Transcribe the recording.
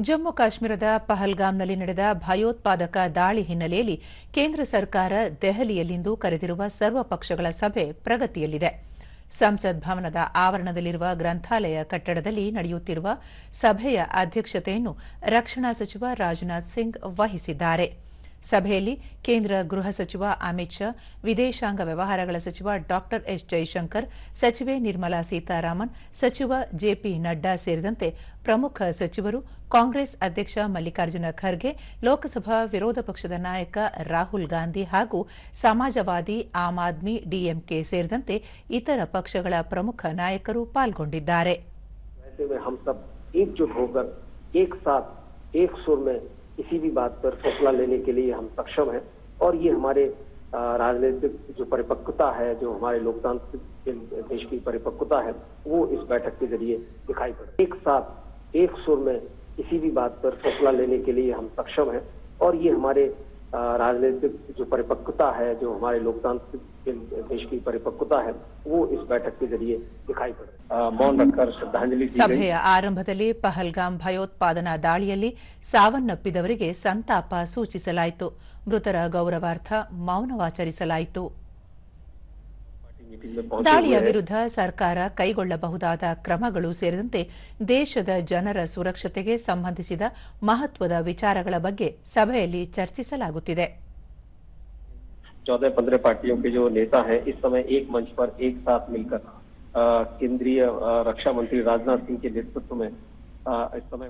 ಜಮ್ಮು ಕಾಶ್ಮೀರದ ಪಹಲ್ಗಾಮ್ನಲ್ಲಿ ನಡೆದ ಭಯೋತ್ಪಾದಕ ದಾಳಿ ಹಿನ್ನೆಲೆಯಲ್ಲಿ ಕೇಂದ್ರ ಸರ್ಕಾರ ದೆಹಲಿಯಲ್ಲಿಂದು ಕರೆದಿರುವ ಸರ್ವಪಕ್ಷಗಳ ಸಭೆ ಪ್ರಗತಿಯಲ್ಲಿದೆ. ಸಂಸತ್ ಭವನದ ಆವರಣದಲ್ಲಿರುವ ಗ್ರಂಥಾಲಯ ಕಟ್ಟಡದಲ್ಲಿ ನಡೆಯುತ್ತಿರುವ ಸಭೆಯ ಅಧ್ಯಕ್ಷತೆಯನ್ನು ರಕ್ಷಣಾ ಸಚಿವ ರಾಜನಾಥ್ ಸಿಂಗ್ ವಹಿಸಿದ್ದಾರೆ. ಸಭೆಯಲ್ಲಿ ಕೇಂದ್ರ ಗೃಹ ಸಚಿವ ಅಮಿತ್ ಶಾ, ವಿದೇಶಾಂಗ ವ್ಯವಹಾರಗಳ ಸಚಿವ ಡಾ ಎಸ್ ಜೈಶಂಕರ್, ಸಚಿವೆ ನಿರ್ಮಲಾ ಸೀತಾರಾಮನ್, ಸಚಿವ ಜೆಪಿ ನಡ್ಡಾ ಸೇರಿದಂತೆ ಪ್ರಮುಖ ಸಚಿವರು, ಕಾಂಗ್ರೆಸ್ ಅಧ್ಯಕ್ಷ ಮಲ್ಲಿಕಾರ್ಜುನ ಖರ್ಗೆ, ಲೋಕಸಭಾ ವಿರೋಧ ಪಕ್ಷದ ನಾಯಕ ರಾಹುಲ್ ಗಾಂಧಿ ಹಾಗೂ ಸಮಾಜವಾದಿ ಆಮ್ ಆದ್ಮಿ ಡಿಎಂಕೆ ಸೇರಿದಂತೆ ಇತರ ಪಕ್ಷಗಳ ಪ್ರಮುಖ ನಾಯಕರು ಪಾಲ್ಗೊಂಡಿದ್ದಾರೆ. किसी भी बात पर फैसला लेने के लिए हम सक्षम हैं। और ये हमारे राजनीतिक जो परिपक्वता है, जो हमारे लोकतांत्रिक देश की परिपक्वता है, वो इस बैठक के ज़रिए दिखाई पड़ एक साथ, एक सुर में किसी भी बात पर फैसला लेने के लिए हम सक्षम हैं। और ये हमारे राजनीतिक जो परिपक्वता है जो हमारे लोकतांत्रिक देश की परिपक्वता है वो इस बैठक के जरिए दिखाई पड़ रही है। अ, मौन रखकर श्रद्धांजलि दी गई ಸಭೆಯ ಆರಂಭದಲ್ಲಿ ಪಹಲ್ಗಾಮ್ ಭಯೋತ್ಪಾದನಾ ದಾಳಿಯಲ್ಲಿ ಸಾವನ್ನಪ್ಪಿದವರಿಗೆ ಸಂತಾಪ ಸೂಚಿಸಲಾಯಿತು ಮೃತರ ಗೌರವಾರ್ಥ ಮೌನವಾಚರಿಸಲಾಯಿತು मीटिंग में पहुंचे ದಾಳಿಯ हुए हैं। ವಿರುದ್ಧ ಸರ್ಕಾರ ಕೈಗೊಳ್ಳಬಹುದಾದ ಕ್ರಮಗಳು ಸೇರಿದಂತೆ ದೇಶದ ಜನರ ಸುರಕ್ಷತೆಗೆ ಸಂಬಂಧಿಸಿದ ಮಹತ್ವದ ವಿಚಾರಗಳ ಬಗ್ಗೆ ಸಭೆಯಲ್ಲಿ ಚರ್ಚಿಸಲಾಗುತ್ತಿದೆ चौदह पंद्रह पार्टियों के जो नेता हैं इस समय एक मंच पर एक साथ मिलकर अ, केंद्रीय अ, रक्षा मंत्री राजनाथ सिंह के नेतृत्व में अ, इस समय